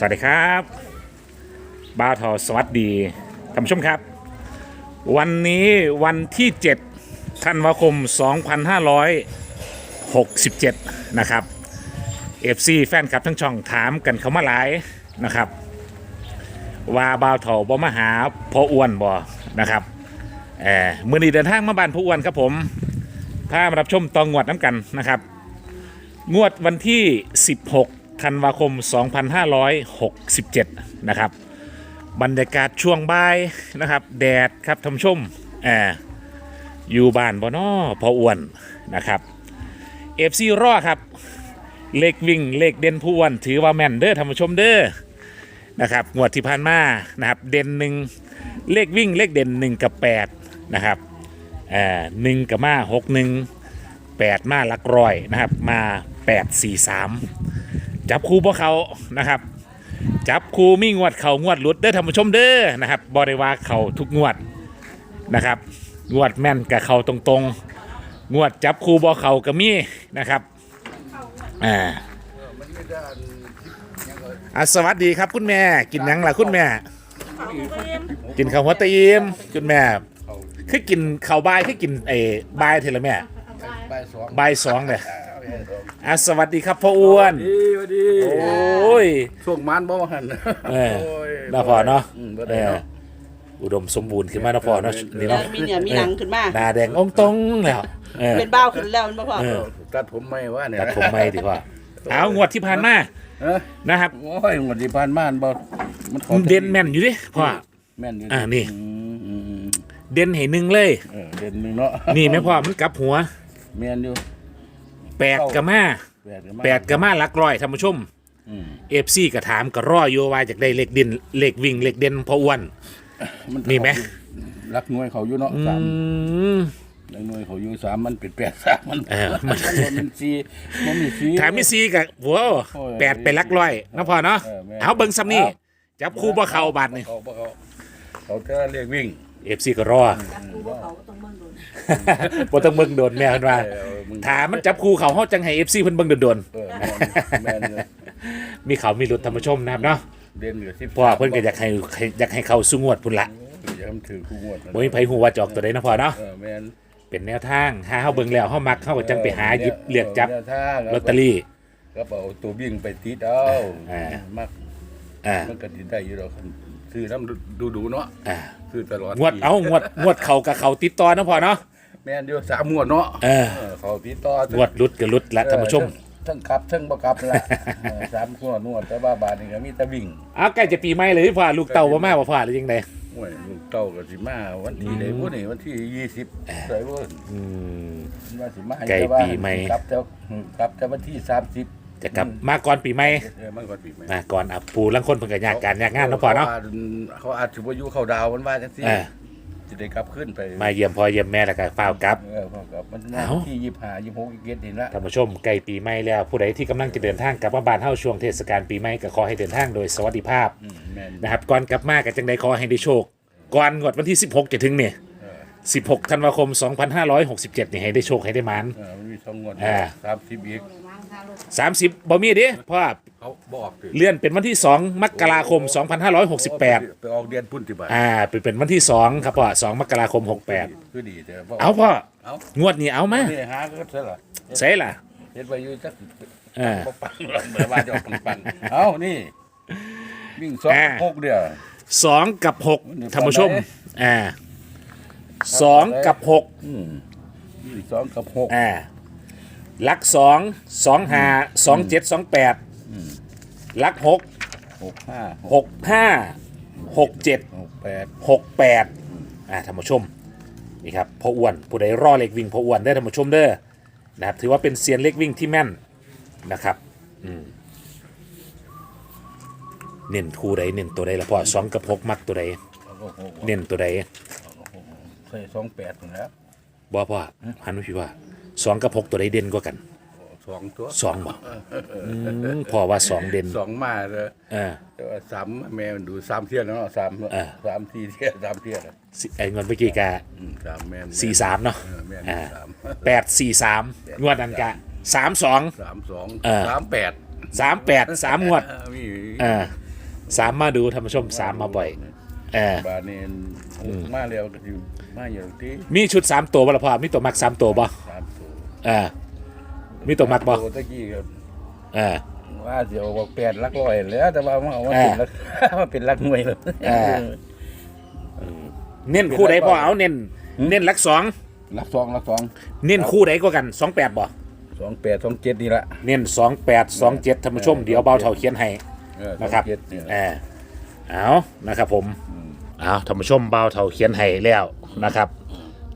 สวัสดีครับบ้าทอสวัสดีท่านผู้ชมครับ วันนี้วันที่ 7 ธันวาคม 2567 นะครับ FC แฟนคลับทั้งช่องถามกันเข้ามาหลายนะครับ ว่าบ่าวเถาบ่มาหาพ่ออ้วนบ่นะครับเออมือนี้เดินทางมาบ้านพ่ออ้วนครับผมพามารับชมตองงวดน้ำกันนะครับ งวดวันที่ 16 ธันวาคม 2567 นะครับ บรรยากาศช่วงบ่ายนะครับ แดดครับท่านชมแอออยู่บ้านบ่นอพออ้วนนะครับเอฟซีรอครับ เลขวิ่งเลขเด่นผู้อ้วนถือว่าแม่นเด้อท่านผู้ชมเด้อนะครับงวดที่ผ่านมานะครับเด่นหนึ่งเลขวิ่งเลขเด่นหนึ่งกับแปดนะครับเอ่อหนึ่งกับมาหกหนึ่งแปดมาลักร้อยนะครับมาแปดสี่สาม จับคู่พวกเขานะครับ จับคู่มีงวดเขางวดหลุดเด้อท่านผู้ชมเด้อนะครับบริวาเขาทุกงวดนะครับ งวดแม่นกับเขาตรงๆ งวดจับคู่บอเขาก็มีนะครับอ่าอะสวัสดีครับคุณแม่ กินหยังล่ะคุณแม่ กินข้าวหัวตีมคุณแม่ คือกินข้าวบายคือกินไอ้บายเทละแม่ใบายสองบายสองเลย อะสวัสดีครับพ่ออ้วน ดีสวัสดีโอ้ยช่วงมันบ่หันเออโยน่าพอเนาะอืมบ่เอได้อเนาะอุดมสมบูรณ์ขึ้นมานะพ่อเนาะนี่เนาะมีเนี่ยมีหนังขึ้นมาหน้าแดงองตรงแล้วเออเป็นเบ้าขึ้นแล้วมันบ่พอเออตัดผมไม่ว่าเนี่ยตัดผมไม่ดีกว่าเอางวดที่ผ่านมาเออนะครับโอ้ยหมดที่ผ่านมาบ่มันขอเด่นแม่นอยู่ดิพ่อแม่นอยู่อ่านี่อืมอืมอืมเด่นให้หนึ่งเลยเออเด่นหนึงเนาะนี่ไหมพ่อมันกลับหัวแม่นอยู่ แปดกับมาแปดกันมาแปดกับมาหลักร้อยท่านผู้ชมอืมเอฟซีก็ถามก็รออยู่ว่าจากได้เลขเด่นเลขวิ่งเลขเด่นพ่ออ้วนมันนี่ไหมรักหน่วยเขาอยู่เนาะอืสามมรักหน่วยเขาอยู่สามมันเป็นแปดสามมันเออมันมันเป็นสี่มันมีสี่ถามมิซีกับหัวโอ้ยแปดเป็นหลักร้อยนะพ่อเนาะเออแม่เอาเบิ้งซ้ำนี่จับคู่บ่เข้าบาทนี่เขาบ่เขาเขาจะเรียกวิ่งเอฟซีก็รอบ่ต้อง เบิ่งโดนแม่เพิ่นว่าเออมึงถามมันจับคู่เขาเฮาจังให้ FC เพิ่นเบิ่งโดนเออแม่นแม่นเลยๆมีเขามีหลุดธรรมชมนะครับเนาะเด่นอยู่ที่เพราะว่าเพิ่นก็อยากให้อยากให้เขาสู้งวดพุ่นละอยากให้มันถือคู่งวดบ่มีไผฮู้ว่าจะออกตัวใดนะพ่อเนาะ เออแม่นเป็นแนวทางหาเฮาเบิ่งแล้วเฮามักเฮาก็จังไปหาหยิบเลือกจับแนวทางลอตเตอรี่ ก็เอาตัววิ่งไปติดเอาอ่า มักอ่า มันก็ติดได้อยู่ดอก ซื้อน้ำดูดูๆเนาะอ่าซื้อตลอดงวดเอางวดงวดเขากับเขาติดต่อนะพ่อเนาะ แม่นอยู่สามงวดเนาะเออ เออเขาติดต่อ งวดหลุดก็หลุดละท่านผู้ชมทั้งขับทั้งบ่ขับนั่นละเออสามงวดงวดแต่ว่าบาทนี่ก็มีแต่วิ่งเอาใกล้จะปีใหม่เลยพ่อลูกเต่าบ่มาบ่พ่อหรือยังไงโอ้ยลูกเต้าก็สิมาวันที่ใดบ่นี่วันที่20ไสบ่อืม ว่าสิมาให้ใกล้แต่ว่าปีใหม่ กลับแต่กลับแต่วันที่30 จะกลับมาก่อนปีใหม่เออมันก่อนปีใหม่มาก่อนอะปูลังคนเพิ่นก็ยากการยากงานเนาะพ่อเนาะเขาอาจสิบ่อยู่เข้าดาวมันว่าจังซี่เออสิได้กลับขึ้นไปมาเยี่ยมพ่อเยี่ยมแม่แล้วก็ฝ้าวกลับ เออพอกับมันเอ้า ที่25 26อีกเกตนี่ละ ท่านผู้ชมใกล้ปีใหม่แล้วผู้ใดที่กำลังจะเดินทางกลับมาบ้านเฮาช่วงเทศกาลปีใหม่ก็ขอให้เดินทางโดยสวัสดิภาพ อืมแม่นนะครับก่อนกลับมาก็จังไดขอให้ได้โชค ก่อนงวดวันที่ 16 จะถึงเนี่ย 16ธันวาคม 2567 นี่ให้ได้โชคให้ได้หมานเออมันมีสองงวดอ่า30อีก30บ่มีเด้เพราะว่าเขาบ่ออกติเลื่อนเป็นวันที่ 2 มกราคม 2568 ไปออกเดือนพุ่นติบาทอ่าเป็นเป็นวันที่ 2 ครับพ่อ2มกราคม 68 คือดีแต่บ่เอาพ่อเอางวดนี้เอามานี่หาก็ซะล่ะใส่ล่ะ เฮ็ดไว้อยู่จักเออบ่ปังหรอกเหมือนว่าจะออกปังๆเอานี่วิ่งสองอ่า หกเดียวสองกับหกท่านผู้ชมอ่า สองกับหกอืมวิ่งสองกับหกอ่าลักสองสองห้าสองเจ็ดสองแปดลักหกหกห้าหกห้าหกเจ็ดหกแปดหกแปดอ่าท่านผู้ชมนี่ครับพ่ออ้วนผู้ใดรอเล็กวิ่งพ่ออ้วนได้อท่านผู้ชมเด้อนะครับถือว่าเป็นเซียนเล็กวิ่งที่แม่นนะครับอืมเน้นคู่ใดเน้นตัวใดละพ่อสองกับหกมักตัวใดแล้วก็หกเน้นตัวใด ใส่สองแปดนั่นแหล้วบ่พ่อหันมาพี่ว่าสองกับหกตัวใดเด่นกว่ากันสองตัวสองบ่อืมพ่อว่าสองเด่นสองมาเลยเออ แต่ว่าสามแม่มันดูสามเที่ยแล้วเนาะสามอ่า สามทีเที่ยสามเที่ยแล้วสิไอ้เงินเมื่อกี้กะอืมสามแม่นสี่สามเนาะเออแม่นอ่าสามแปดสี่สามงวดนั้นกะสามสอง สามสองเออ สามแปดสามแปดสามงวดเออมี เออสามมาดูท่านผู้ชมสามมาบ่อย เออ บาทนี่มาเร็วก็สิมาอยู่ที่มีชุดสามตัวบ่ละพ่อมีตัวมักสามตัวบ่สามตัวเออ มีตัวมักบ่ตัวตะกี้ก็เออ ว่าเดี๋ยวบอกแปดลักร้อยแล้วแต่ว่ามันเอามาอ่าเป็นลักมาเป็นลักหน่วยเลยอ่า เน้นคู่ใดพ่อเอาเน้นเน้นหลักสองลักสองลักสองเน้นคู่ใดก็กันสองแปดบ่สองแปดสองเจ็ดนี่ละเน้นสองแปดสองเจ็ดท่านผู้ชมเดี๋ยวเบาเท่าเขียนให้เออนะครับสองเจ็ดเนี่ยเออ เอานะครับผมเอาท่านผู้ชมเบาเท่าเขียนให้แล้วนะครับ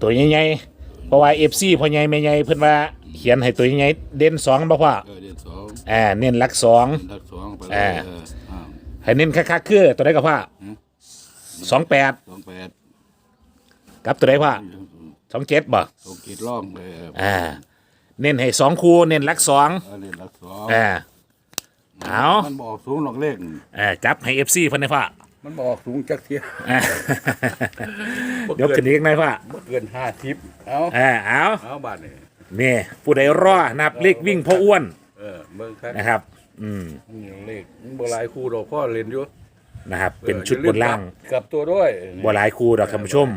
ตัวใหญ่ๆเพราะว่าเอฟซีพ่อใหญ่แม่ใหญ่เพิ่นว่าเขียนให้ตัวใหญ่ๆเด่นสองบ่พ่อเออเดือนสองอ่าเน้นหลักสองลักสองไปอ่าเอออ้าวให้เน้นคักๆคือตัวใดกับพ่อสองแปดสองแปดกับตัวใดพ่อสองเจ็ดบ่สองเจ็ดร่องเลยเอออ่าเน้นให้สองคู่เน้นหลักสองเออเดือนลักสองอ่า เอามันบอกสูงหรอกเลขอ่าจับให้เอฟซีเพิ่นได้พ่อมันบอกสูงจักเทียอ่ายกขึ้นอีกหน่อยพ่อบ่เกินห้าทิปเอาอ่าเอาเอาบาทนี่นี่ผู้ใดรอนับเลขวิ่งพ่ออ้วนเออเบิ่งครับนะครับ อืมนี่เลขมันบ่หลายคู่ดอกพ่อเล่นอยู่นะครับ เป็นชุดบนล่างกลับตัวด้วยบ่หลายคู่ดอกท่านผู้ชม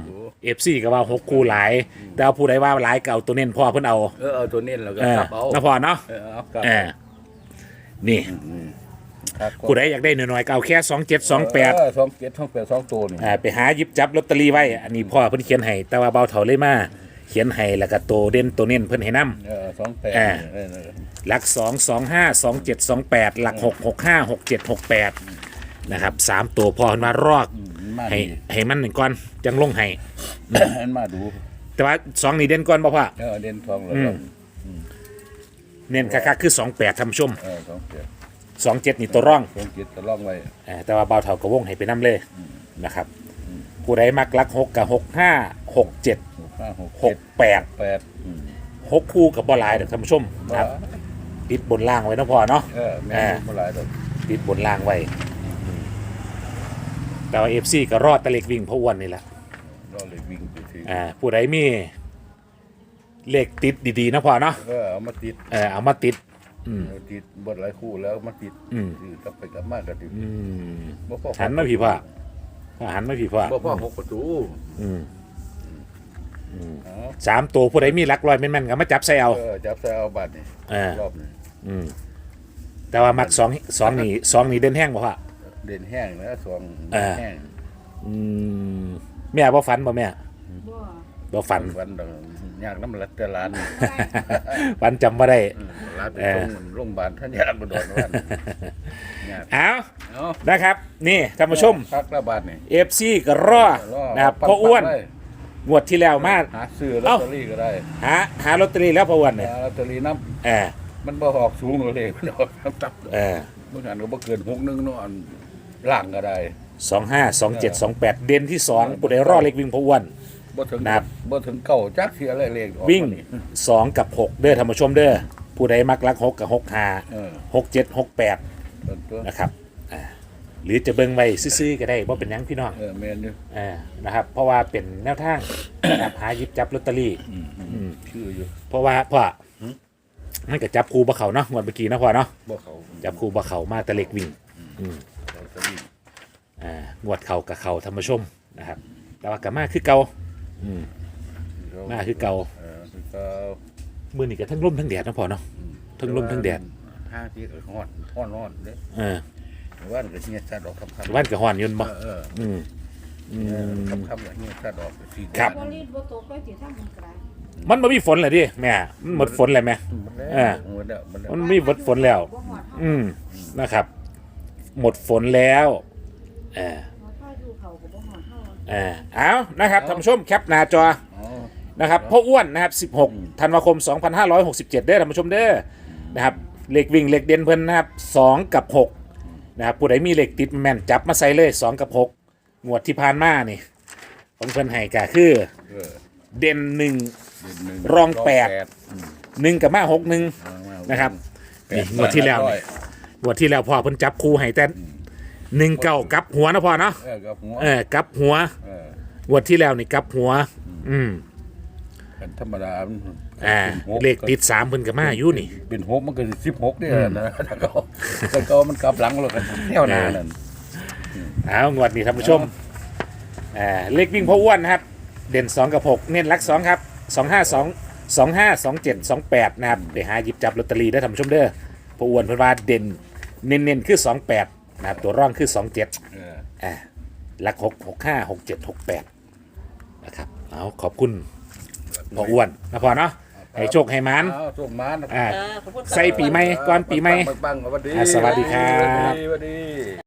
เอฟซีก็ว่าหกคู่หลาย แต่เอาผู้ใดว่าหลายก็เอาตัวเน้นพ่อเพิ่นเอา เออเอาตัวเน้นแล้วก็เออกลับเอานะพ่อเนาะเออ นี่ครับผู้ใดอยากได้หน่อยๆก็เอาแค่สองเจ็ดสองแปดเสองเจ็ดสองแปดสองตัวนี่อ่าไปหาหยิบจับลอตเตอรี่ไว้ อันนี้พ่อเพิ่นเขียนให้แต่ว่าเบาเถาเลยมาเขียนให้แล้วก็โตวเด่นตัวเน้นเพิ่นให้นํเออสองแปดอ่าเออเออหลักสองสองห้าสองเจ็ดสองแปดหลักหกหกห้าหกเจ็ดหกแปดนะครับสามตัวพอเพิ่นมารอกมันมาให้ดีให้มันหนึ่งก้อนจังลงให้มันมาดู แต่ว่าสองนี่เด่นก้อนบ่พ่อเออเด่นทองแล้วอืก็ม เน้นคักๆคือสองแปดท่านผู้ชมเออสองแปดสองเจ็ดนี่ตัวร่องสองเจ็ดตะล่องไว้อ่าแต่ว่าเบาเถากระวงให้ไปน้ำเลยนะครับผู้ใดมักลักหกกับหกห้าหกเจ็ดหกห้าหกหเจ็กดแปดแปดอืมหกคู่กับบอลายเด็กท่านผู้ชมนะครับติดบนล่างไว้นะพอเนาะ เออแม่อ่านบ่หลายดอกติดบนล่างไว้ แต่ว่าเอฟซีก็รอดตะเล็กวิ่งเพราะอ้วนนี่แหละรอเลยวิ่งไปสิอ่าผู้ใดมี เลขติดดีๆนะพอเนาะเออเอามาติดเออเอามาติด อืม เอาติดบดหลายคู่แล้วมาติดอืมคือกลับไปกลับมาก็ติดอืมบ่พอหันมาผีพ่อหันมาผีพ่อบ่พอหกประตูอืมเอาสามตัวผู้ใดมีหลักร้อยแม่นๆก็มาจับใส่เอา เออจับใส่เอาบัตรนี่เออ รอบนี้อืมแต่ว่ามักสองสองนี่สองนี่เด่นแห้งบ่พ่อ เด่นแห้งนะสองอ่าแห้งอืมแม่บ่ฝันบ่แม่บ่ บ่ฝัน วันดอกยากน้ำรัดแต่ร้านฝันจำบ่ได้ อืมร้านไปเออส่งโรงพยาบาลท่านยากบ่โดนวันยากเอาเอานะครับ นี่ท่านผู้ชมพักระบาดนี่ FC ก็รอรอนะครับปั๊บพ่ออ้วนปั๊บได้งวดที่แล้วมาหาซื้อลอตเอ้าเตอรี่ก็ได้หาหาลอตเตอรี่แล้วพ่ออ้วนเนี่ยหาลอตเตอรี่น้เออำมันบ่ออกสูงเลยมันออกต่ำเออๆเมื่อกันก็บ่เกินหกหนึงเนาะอันล่างก็ได้สองห้าสองเจ็ดสองแปดเด่นที่สองผู้ใดรอเล็กวิ่งพ่ออ้วน บ่ถึงนะครับ บ่ถึงเก่าจักเสียอะไรเลขออกวิ่ง มานี่สองกับหกเด้อท่านผู้ชมเด้อผู้ใดมักรักหกกับหกห้าเออหกเจ็ดหกแปดเปิดตัวนะครับอ่าหรือจะเบิ่งไว้ซื่อๆก็ได้ว่าเป็นหยังพี่น้องเออแม่นอยู่อ่านะครับ เพราะว่าเป็นแนวทางนะครับหาหยิบจับลอตเตอรี่ ชื่ออยู่เพราะว่าพ่อมันก็จับครูบ่เขาเนาะงวดเมื่อกี้นะพ่อเนาะบ่เขาจับครูบ่เขามาแต่เล็กวิ่งลอตเตอรี่อ่างวดเขากับเขาธรรมชมนะครับ แต่ว่ากับมาคือเก่า อืมมาคือเก่า เออคือเก่ามือนี่ก็ทั้งลมทั้งแดดนะพ่อเนาะทั้งลมทั้งแดด ห้าที่ก็ฮ้อนฮ้อนฮ้อนเด้เออว่านก็เฮียชัดออกครับครับว่านกับฮ้อนอยืนบ่เออเอออืมอืมครับครับเฮียชัดออกสีครับ บ่รีดบ่ตกไปสิทางมันไกลมันบ่มีฝนเลยดิแม่มันหมดฝนเลยแม่เออหมดแล้วหมดแล้วมันมีหมดฝนแล้ว บ่ฮอดเฮาอืมนะครับ หมดฝนแล้วเออ เฮาเออเอานะครับท่านผู้ชมแคปหน้าจออ๋อนะครับพ่ออ้วนนะครับ 16ธันวาคม 2567 เด้อท่านผู้ชมเด้อนะครับเลขวิ่งเลขเด่นเพิ่นนะครับ 2 กับ 6 นะครับผู้ใดมีเลขติดแม่นจับมาใส่เลย 2 กับ 6 งวดที่ผ่านมานี่ของเพิ่นให้ก็คือเออเด่นเดือนหนึ่รองแปดอืม1 1กับมา 6 1เอามานะครับแปนี่ดงวดที่แล้วร้อนี่ยงวดที่แล้วพ่อเพิ่นจับคู่ให้แต่ หนึ่งเก้ากับหัวนะพ่อเนาะเออกับหัวเออกับหัวเอองวดที่แล้วนี่กับหัว อืมเป็นธรรมดามันอ่าป็นหกเลขติดสามเพิ่นก็มาอยู่นี่ เป็นหกมันก็สิบหกเนี่ยนะถ้าเขาถ้าเขามันกลับหลังแล้วกันแนวหน้านั่นเอางวดนี้ท่านผู้ชมอ่าเลขวิ่งพ่ออ้วนนะครับ เด่น2กับ6เน้นลัก2ครับ2 5 2 2 5 2 7 2 8นะครับเดี๋ยวหาหยิบจับลอตเตอรี่ได้ท่านผู้ชมเด้อพ่ออ้วนเพิ่นว่าเด่นเน้นๆคือ2 8 นะครับตัวร่องคือ2 7เอออ่าลัก6 6 5 6 7 6 8นะครับเอาขอบคุณพ่ออ้วนนะพอเนาะให้โชคให้หมันเอาส่งมานะอ่าเออขอบคุณค่ะใส่ปีใหม่ก่อนปีใหม่ปังๆสวัสดีอะสวัสดีครับ สวัสดีสวัสดี